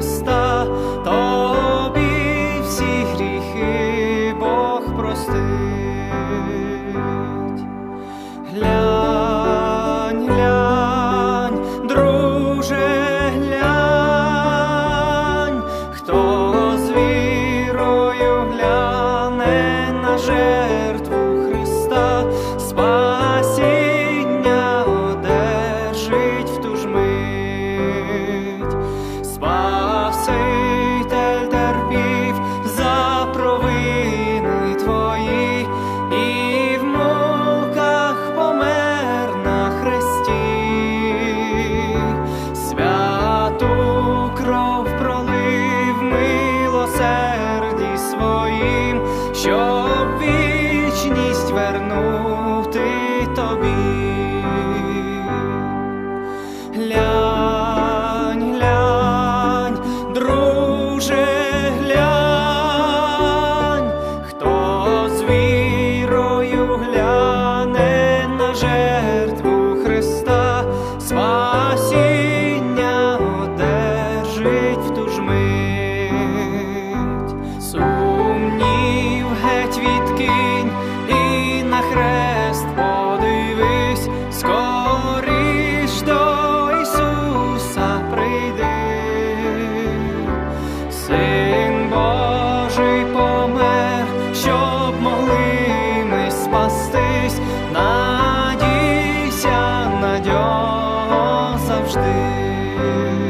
Христа, тобі всі гріхи Бог простив. же Deus.